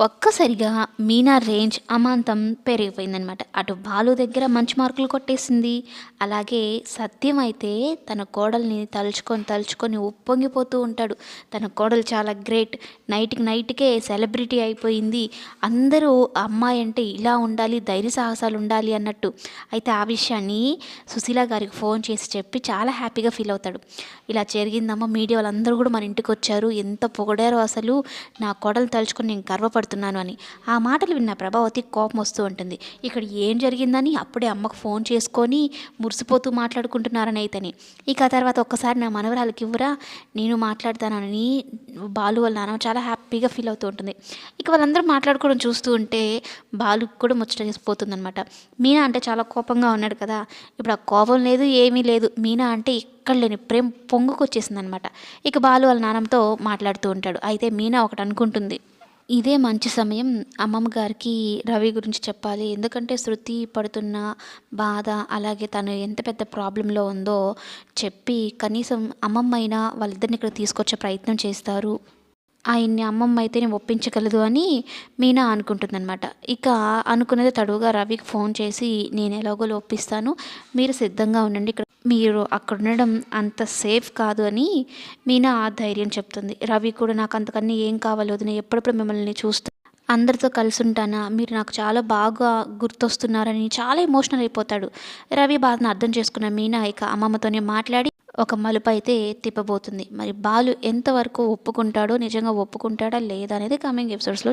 ఒక్కసారిగా మీనా రేంజ్ అమాంతం పెరిగిపోయిందనమాట అటు బాలు దగ్గర మంచి మార్కులు కొట్టేసింది. అలాగే సత్యం అయితే తన కోడల్ని తలుచుకొని తలుచుకొని ఉప్పొంగిపోతూ ఉంటాడు. తన కోడలు చాలా గ్రేట్. నైట్కి నైట్కే సెలబ్రిటీ అయిపోయింది. అందరూ అమ్మాయి అంటే ఇలా ఉండాలి ధైర్య సాహసాలు ఉండాలి అన్నట్టు. అయితే ఆ విషయాన్ని సుశీల గారికి ఫోన్ చేసి చెప్పి చాలా హ్యాపీగా ఫీల్ అవుతాడు. ఇలా జరిగిందమ్మా మీడియా వాళ్ళందరూ కూడా మన ఇంటికి వచ్చారు. ఎంత పొగడారో అసలు. నా కోడలు తలుచుకొని నేను గర్వపడుతున్నాను. అని. ఆ మాటలు విన్న ప్రభావతి కోపం వస్తూ ఉంటుంది. ఇక్కడ ఏం జరిగిందని అప్పుడే అమ్మకు ఫోన్ చేసుకొని మురిసిపోతూ మాట్లాడుకుంటున్నారని అయితేని. ఇక ఆ తర్వాత ఒక్కసారి నా మనవరాలకి ఇవ్వరా నేను మాట్లాడతానని బాలు వాళ్ళ నాన్న చాలా హ్యాపీగా ఫీల్ అవుతూ ఉంటుంది. ఇక వాళ్ళందరూ మాట్లాడుకోవడం చూస్తూ ఉంటే బాలుకి కూడా ముచ్చట చేసిపోతుంది అనమాట మీనా అంటే చాలా కోపంగా ఉన్నాడు కదా ఇప్పుడు ఆ కోపం లేదు ఏమీ లేదు. మీనా అంటే ఎక్కడ లేని ప్రేమ పొంగుకొచ్చేసింది అనమాట ఇక బాలు వాళ్ళ నాన్నతో మాట్లాడుతూ ఉంటాడు. అయితే మీనా ఒకటి అనుకుంటుంది. ఇదే మంచి సమయం అమ్మమ్మ గారికి రవి గురించి చెప్పాలి. ఎందుకంటే శృతి పడుతున్న బాధ అలాగే తను ఎంత పెద్ద ప్రాబ్లంలో ఉందో చెప్పి కనీసం అమ్మమ్మ అయినా వాళ్ళిద్దరిని ఇక్కడ తీసుకొచ్చే ప్రయత్నం చేస్తారు. ఆయన్ని అమ్మమ్మ అయితేనే ఒప్పించగలదు అని మీనా అనుకుంటుందన్నమాట. ఇక అనుకున్నది తడువుగా రవికి ఫోన్ చేసి నేను ఎలాగోలో ఒప్పిస్తాను. మీరు సిద్ధంగా ఉండండి. ఇక్కడ మీరు అక్కడ ఉండడం అంత సేఫ్ కాదు అని మీనా ఆ ధైర్యం చెప్తుంది. రవి కూడా నాకు అంతకన్నా ఏం కావాలో వదిన ఎప్పుడప్పుడు మిమ్మల్ని చూస్తా అందరితో కలిసి ఉంటానా? మీరు నాకు చాలా బాగా గుర్తొస్తున్నారని చాలా ఎమోషనల్ అయిపోతాడు. రవి బాధను అర్థం చేసుకున్న మీనా ఇక అమ్మమ్మతోనే మాట్లాడి ఒక మలుపు అయితే తిప్పబోతుంది. మరి బాలు ఎంతవరకు ఒప్పుకుంటాడో నిజంగా ఒప్పుకుంటాడా లేదా అనేది కమింగ్ ఎపిసోడ్స్లో